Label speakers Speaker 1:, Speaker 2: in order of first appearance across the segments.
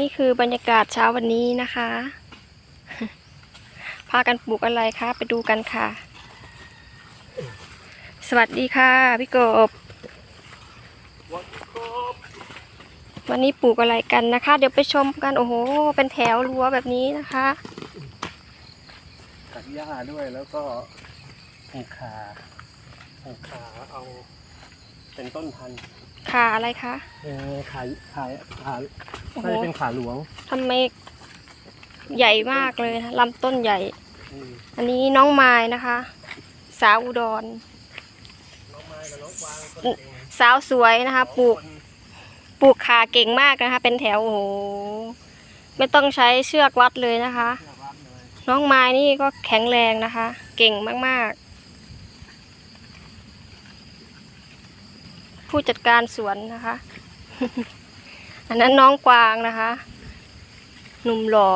Speaker 1: นี่คือบรรยากาศเช้าวันนี้นะคะ พากันปลูกอะไรคะไปดูกันค่ะ สวัสดีค่ะ พี่กบ วันนี้ปลูกอะไรกันนะคะ เดี๋ยวไปชมกัน โอ้โห เป็นแถวรั้วแบบนี้นะคะ
Speaker 2: ตัดหญ้าด้วยแล้วก็ปลูกขาปลูกขาเอาเป็นต้นพันธุ์
Speaker 1: ขาอะไรคะ
Speaker 2: เออขาขาขา
Speaker 1: โอ้โห
Speaker 2: น่าจะเป็นขาหลวง
Speaker 1: ทำไมใหญ่มากเลยนะลำต้นใหญ่
Speaker 2: อืม
Speaker 1: อันนี้น้องไม้นะคะ สาวอุดร
Speaker 2: น้องไม้กับน้องกวางคนเก่ง
Speaker 1: สาวสวยนะคะปลูกปลูกขาเก่งมากนะคะ เป็นแถวโอ้โหไม่ต้องใช้เชือกวัดเลยนะคะ
Speaker 2: เชื่อรับเลย
Speaker 1: น้องไม้นี่ก็แข็งแรงนะคะ เก่งมากๆ ผู้จัดการสวนนะคะ อันนั้นน้องกวางนะคะ หนุ่มหล่อ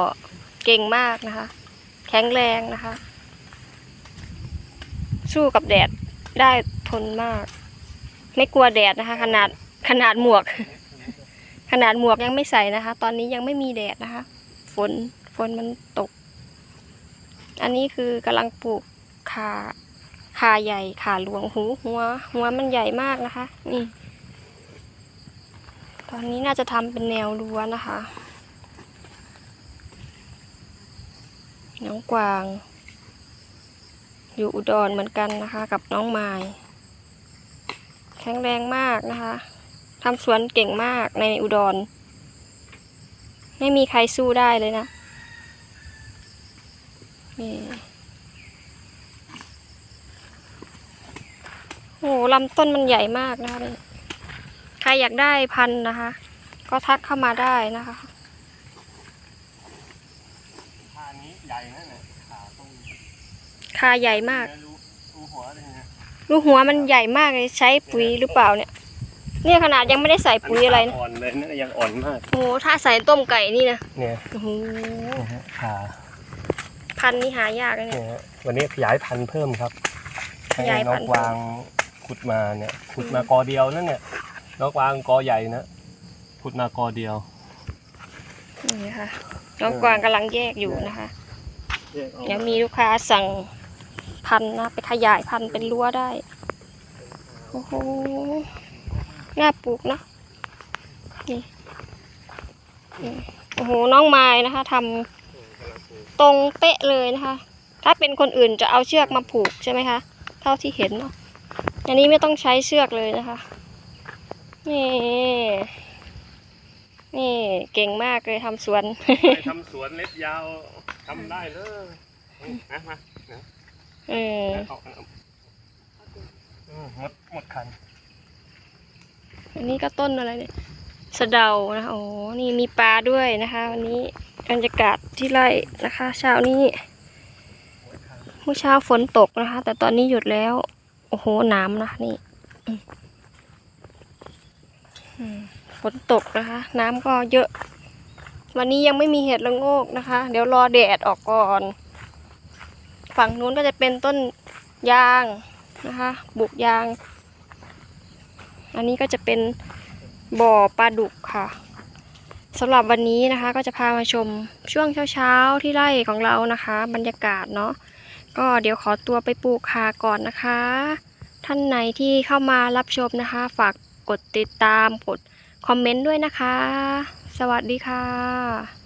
Speaker 1: เก่งมากนะคะ แข็งแรงนะคะ สู้กับแดดได้ทนมาก ไม่กลัวแดดนะคะ ขนาดขนาดหมวก ขนาดหมวกยังไม่ใส่นะคะ ตอนนี้ยังไม่มีแดดนะคะ ฝนฝนมันตก อันนี้คือกำลังปลูกขา ขาใหญ่ขาหลวงหูหัว หัวมันใหญ่มากนะคะ นี่ ตอนนี้น่าจะทำเป็นแนวรั้วนะคะ น้องกวาง อยู่อุดรเหมือนกันนะคะ กับน้องไม้แข็งแรงมากนะคะทำสวนเก่งมากในอุดร ไม่มีใครสู้ได้เลยนะนี่โอ้โหลำต้นมันใหญ่มากนะคะนี่ใครอยากได้พันธุ์นะคะ ก็ทักเข้ามาได้นะคะ
Speaker 2: ขานี้ใหญ่นั่นแหละขาตรง
Speaker 1: คาใหญ่มาก
Speaker 2: เนี่ยรู้รู้หัวเลยนะ
Speaker 1: ลูกหัวมันใหญ่มากเลยใช้ปุ๋ยหรือเปล่าเนี่ย เนี่ยขนาดยังไม่ได้ใส่ปุ๋ยอะไรนะ
Speaker 2: อ่อนเลยนะยังอ่อนมาก
Speaker 1: โอ้โหถ้าใส่ต้มไก่นี่นะ
Speaker 2: เนี่ย
Speaker 1: โอ้โห
Speaker 2: นะฮะขา
Speaker 1: พันธุ์นี่หายากนะเนี่ย
Speaker 2: เนี่ยฮะวันนี้ขยายพันธุ์เพิ่มครับให้
Speaker 1: ขยาย
Speaker 2: น้
Speaker 1: พั
Speaker 2: อนง
Speaker 1: ธุ์
Speaker 2: กวาง ขุดมาเนี่ยขุดมากอเดียวนั่นเนี่ยน้องกวางกอใหญ่นะขุดมากอเดียว
Speaker 1: นี่ค่ะน้องกวางกำลังแยกอยู่นะคะ
Speaker 2: แยกออก
Speaker 1: เดี๋ยวมีลูกค้าสั่งพันธุ์นะไปขยายพันธุ์เป็นรั้วได้โอ้โหน่าปลูกเนอะนี่นี่โอ้โหน้องไม้นะคะทำตรงเป๊ะเลยนะคะ ถ้าเป็นคนอื่นจะเอาเชือกมาผูกใช่ไหมคะ เท่าที่เห็นเนาะ อันนี้ไม่ต้องใช้เชือกเลยนะคะ นี่ นี่เก่งมากเลยทำสวน
Speaker 2: ไปทำสวนเล็บยาวทำได้เลยนะมานะ
Speaker 1: เออ
Speaker 2: เอาเอาอืมหมดหมดคัน
Speaker 1: อันนี้ก็ต้นอะไรเนี่ยสะเดานะคะโอ้โหนี่มีปลาด้วยนะคะ วันนี้บรรยากาศที่ไร่นะคะ เช้านี้เมื่อเช้าฝนตกนะคะ แต่ตอนนี้หยุดแล้ว โอ้โหน้ำนะนี่ฝนตกนะคะ น้ำก็เยอะ วันนี้ยังไม่มีเห็ดละโงกนะคะ เดี๋ยวรอแดดออกก่อน ฝั่งนู้นก็จะเป็นต้นยางนะคะบุกยาง อันนี้ก็จะเป็นบ่อปลาดุกค่ะสำหรับวันนี้นะคะก็จะพามาชมช่วงเช้าๆที่ไร่ของเรานะคะ บรรยากาศเนาะ ก็เดี๋ยวขอตัวไปปลูกคาก่อนนะคะ ท่านไหนที่เข้ามารับชมนะคะ ฝากกดติดตามกดคอมเมนต์ด้วยนะคะ สวัสดีค่ะ